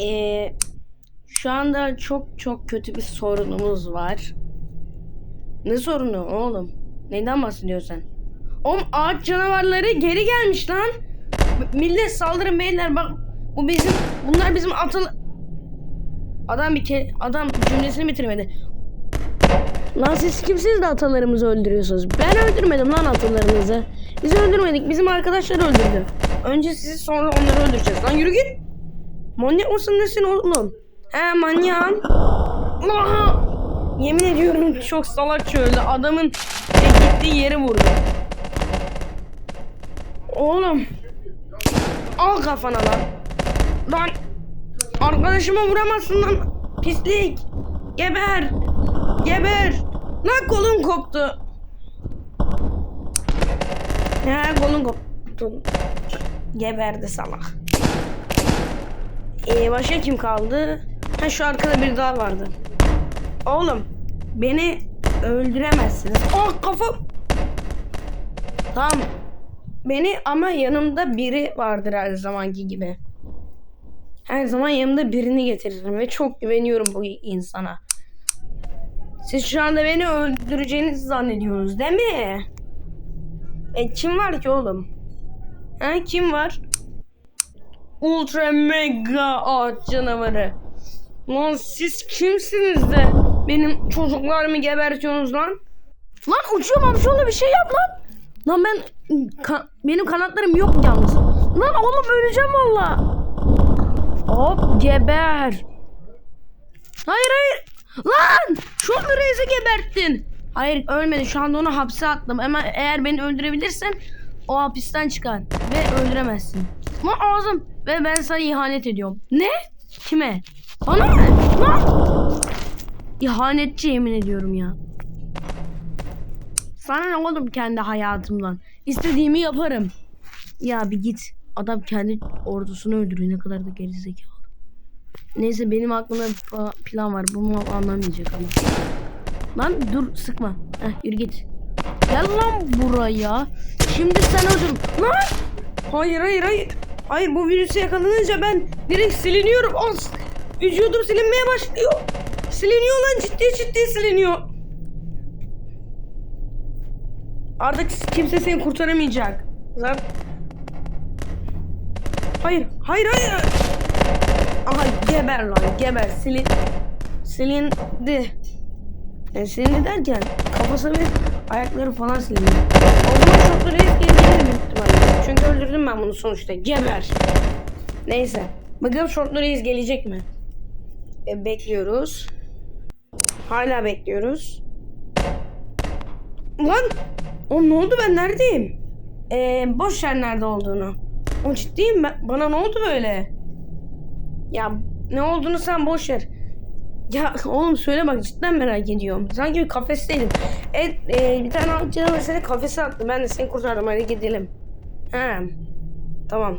Ee, şu anda çok çok kötü bir sorunumuz var. Ne sorunu oğlum? Neyden bahsediyorsun sen? Oğlum ağaç canavarları geri gelmiş lan. Millet saldırın beyler bak. Bu bizim bunlar bizim atıl Adam bir ke adam cümlesini bitirmedi. Lan siz kimsiniz de atalarımızı öldürüyorsunuz? Ben öldürmedim lan atalarınızı. Biz öldürmedik. Bizim arkadaşlar öldürdü. Önce sizi sonra onları öldüreceğiz. Lan yürü git. Manyak mısın nesin oğlum? He manyağım. Aha! Yemin ediyorum çok salakça öldü. Adamın gittiği yeri vurdu. Oğlum. Al kafana lan. Lan. Arkadaşıma vuramazsın lan. Pislik. Geber. Geber. Lan kolun koptu. He kolun koptu. Geberdi salak. Ee, başka kim kaldı? Ha şu arkada bir daha vardı. Oğlum beni öldüremezsiniz. Oh kafam. Tamam. Beni ama yanımda biri vardır her zamanki gibi. Her zaman yanımda birini getiririm ve çok güveniyorum bu insana. Siz şu anda beni öldüreceğinizi zannediyorsunuz değil mi? E kim var ki oğlum? Ha kim var? Ultra mega ağaç canavarı. Lan siz kimsiniz de benim çocuklarımı gebertiyorsunuz lan? Lan uçuyorum amcaoğlu bir şey yap lan. Lan ben ka- benim kanatlarım yok yalnız. Lan oğlum öleceğim valla. Hop geber. Hayır hayır. Lan şu reisi geberttin. Hayır ölmedi şu anda onu hapse attım. Ama eğer beni öldürebilirsen o hapisten çıkar. Ve öldüremezsin. Lan ağzım. Ve ben sana ihanet ediyorum. Ne? Kime? Bana mı? Lan! İhanetçi yemin ediyorum ya. Sana ne oğlum kendi hayatımdan? İstediğimi yaparım. Ya bir git. Adam kendi ordusunu öldürüyor. Ne kadar da gerizekalı. Neyse benim aklımda bir plan var. Bunu anlamayacak ama. Lan dur sıkma. Heh, yürü git. Gel lan buraya. Şimdi sen öldür. Lan! Hayır hayır hayır. Hayır bu virüse yakalanınca ben direkt siliniyorum. As. Vücudum silinmeye başlıyor. Siliniyor lan ciddi ciddi siliniyor. Artık kimse seni kurtaramayacak. Lan. Hayır hayır hayır. Aha geber lan geber silin. Silindi. Yani silindi derken kafası ve ayakları falan silindi. O zaman şoklu reis gelecek büyük ihtimalle. Çünkü öldürdüm ben bunu sonuçta. Geber. Neyse. Bakalım şortlu reis gelecek mi? E, bekliyoruz. Hala bekliyoruz. Lan! O ne oldu ben neredeyim? E, boş ver nerede olduğunu. O ciddiyim ben. Bana ne oldu böyle? Ya ne olduğunu sen boş ver. Ya oğlum söyle bak cidden merak ediyorum. Sanki bir kafesteydim. Evet e, bir tane canavar seni kafese attı. Ben de seni kurtardım hadi gidelim. He. Tamam.